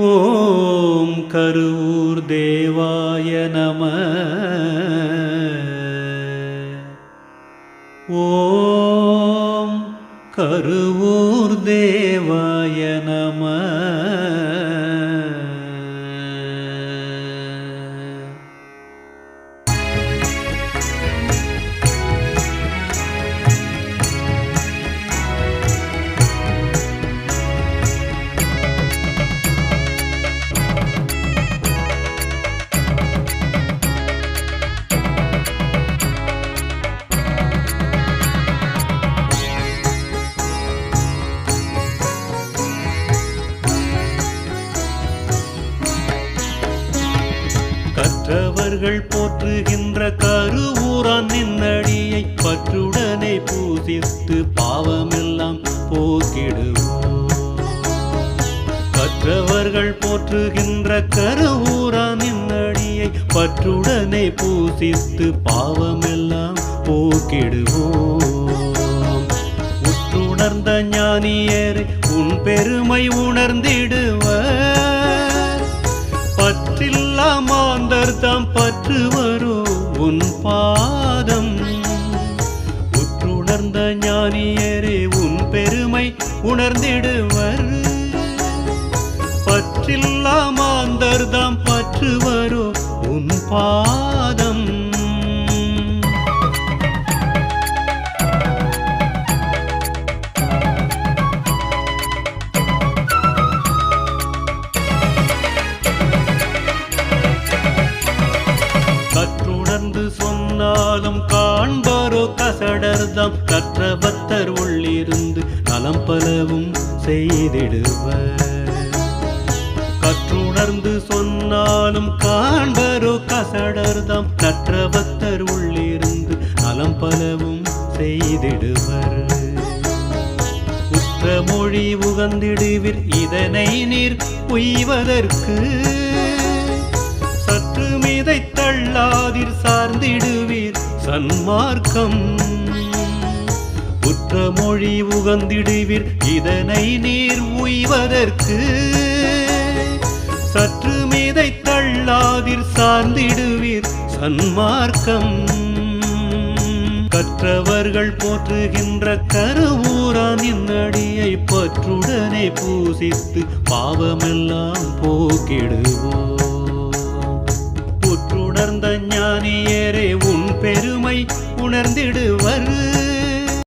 ஓம் கரூர் தேவாய நம. ஓம் கருவூர் தேவாய நம. கற்றவர்கள் போற்றுகின்ற கருவூரான் நின்னடியை பற்றுடனே பூசித்து பாவமெல்லாம் போக்கிடுவோம். கற்றவர்கள் போற்றுகின்ற கருவூரான் நின்னடியை பற்றுடனே பூசித்து பாவமெல்லாம் போக்கிடுவோம். உற்றுணர்ந்த ஞானியரை உன் பெருமை உணர்ந்திடுவர். மாந்தர் தாம் பற்று வரும் உன் பாதம். உற்றுணர்ந்த ஞானியரே உன் பெருமை உணர்ந்திடுவர். பற்றில்லா மாந்தர் தாம் காலம் காண்பாரோ கசடர்தாம். கற்ற பத்தர் உள்ளிருந்து நலம் பலவும் செய்திடுவர். கற்றுணர்ந்து சொன்னாலும் காண்பரோ கசடர்தாம். கற்ற பத்தர் உள்ளிருந்து நலம் பலவும் செய்திடுவர். உற்ற மொழி உகந்திடுவிர். இதனை நீர் உய்வதற்கு சார்ந்திடுவீர் சன்மார்க்கம் உற்ற மொழி உகந்திடுவீர் இதனை நீர் உய்வதற்கு. சற்று மீதை தள்ளாதிர் சார்ந்திடுவீர் சன்மார்க்கம் கற்றவர்கள் போற்றுகின்ற கருவூரான் அடியை பற்றுடனே பூசித்து பாவமெல்லாம் போக்கிடுவோம். புற்றுணர்ந்த ஞானியரே உன் பெரு உணர்ந்திடுவர்.